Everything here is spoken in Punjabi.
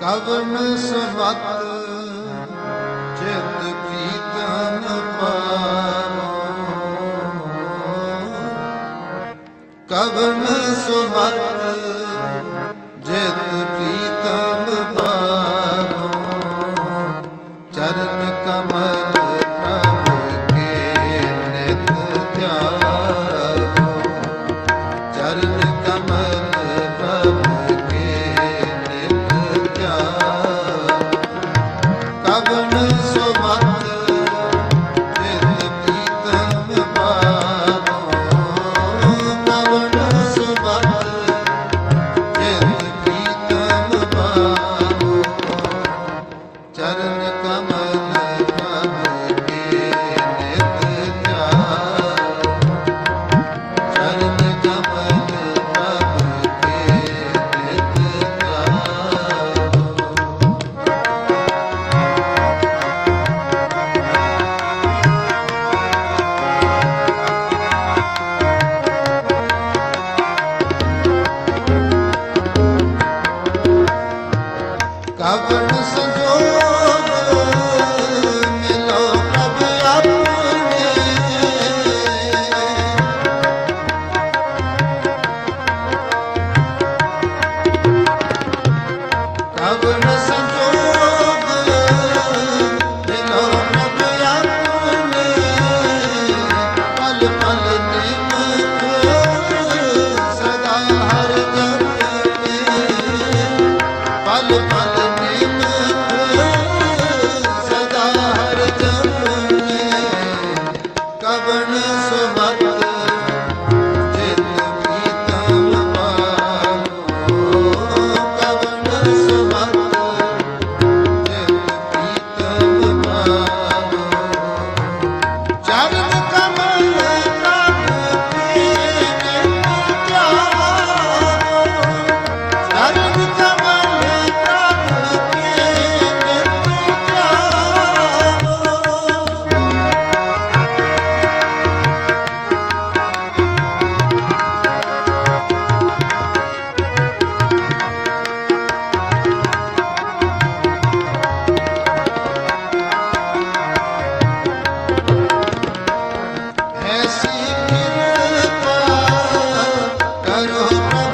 ਕਵਨ ਸਵਤ ਚਿਤ ਕੀਤਨ ਪਾਰ ਕਵਨ ਸਵਤ শ্রাবণ সোমা કવણ સજો করো